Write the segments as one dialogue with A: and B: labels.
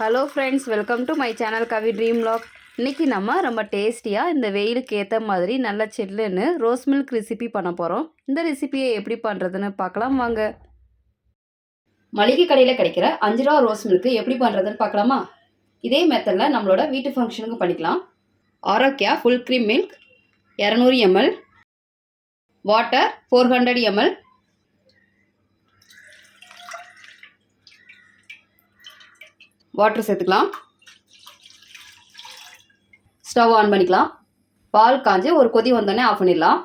A: Hello friends welcome to my channel Kavi dream log இன்றைக்கி நம்ம ரொம்ப டேஸ்டியாக இந்த வெயிலுக்கு ஏற்ற மாதிரி நல்ல சில்லுன்னு ரோஸ் மில்க் ரெசிபி பண்ண போகிறோம் இந்த ரெசிபியை எப்படி பண்ணுறதுன்னு பார்க்கலாம் வாங்க. மளிகை கடையில் கிடைக்கிற அஞ்சு ரூபா ரோஸ் மில்க்கு எப்படி பண்ணுறதுன்னு பார்க்கலாமா? இதே மெத்தடில் நம்மளோட வீட்டு ஃபங்க்ஷனுக்கு பண்ணிக்கலாம். ஆரோக்கியா ஃபுல் க்ரீம் மில்க் இரநூறு ML water four hundred ML water சேர்த்துக்கலாம். ஸ்டவ் ஆன் பண்ணிக்கலாம். பால் காஞ்சு ஒரு கொதி வந்தோடனே ஆஃப் பண்ணிடலாம்.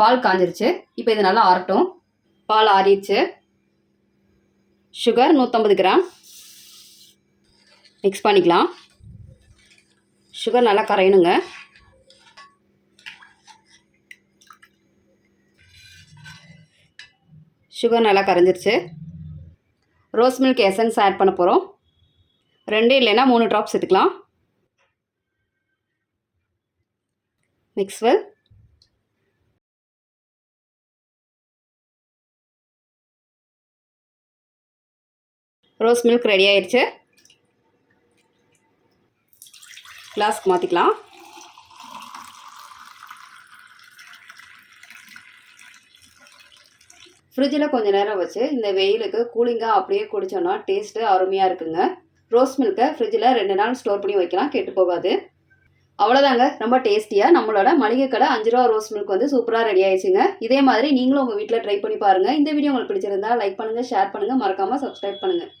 A: பால் காஞ்சிருச்சு. இப்போ இது நல்லா ஆறட்டும். பால் ஆறிடுச்சு. சுகர் நூற்றம்பது கிராம். மிக்ஸ் பண்ணிக்கலாம். சுகர் நல்லா கரையணுங்க. சுகர் நல்லா கரைஞ்சிருச்சு. ரோஸ் மில்க் எசன்ஸ் ஆட் பண்ண போகிறோம் ரெண்டு இல்லைன்னா மூணு ட்ராப்ஸ் எடுத்துக்கலாம் mix well rose milk ready ஆயிடுச்சு கிளாஸ்க்கு மாற்றிக்கலாம் ஃப்ரிட்ஜில் கொஞ்சம் நேரம் வச்சு இந்த வெயிலுக்கு கூலிங்காக அப்படியே குடித்தோன்னா டேஸ்ட்டு அருமையாக இருக்குங்க. ரோஸ் மில்கை ஃப்ரிட்ஜில் ரெண்டு நாள் ஸ்டோர் பண்ணி வைக்கலாம் கெட்டு போகாது. அவ்வளோதாங்க ரொம்ப டேஸ்டியாக நம்மளோட மளிகை கடை அஞ்சு ரூபா ரோஸ் மில்க் வந்து சூப்பராக ரெடி ஆயிடுச்சுங்க. இதே மாதிரி நீங்களும் உங்கள் வீட்டில் ட்ரை பண்ணி பாருங்கள் இந்த வீடியோ உங்களுக்கு பிடிச்சிருந்தா லைக் பண்ணுங்கள் ஷேர் பண்ணுங்கள் மறக்காமல் சப்ஸ்கிரைப் பண்ணுங்கள்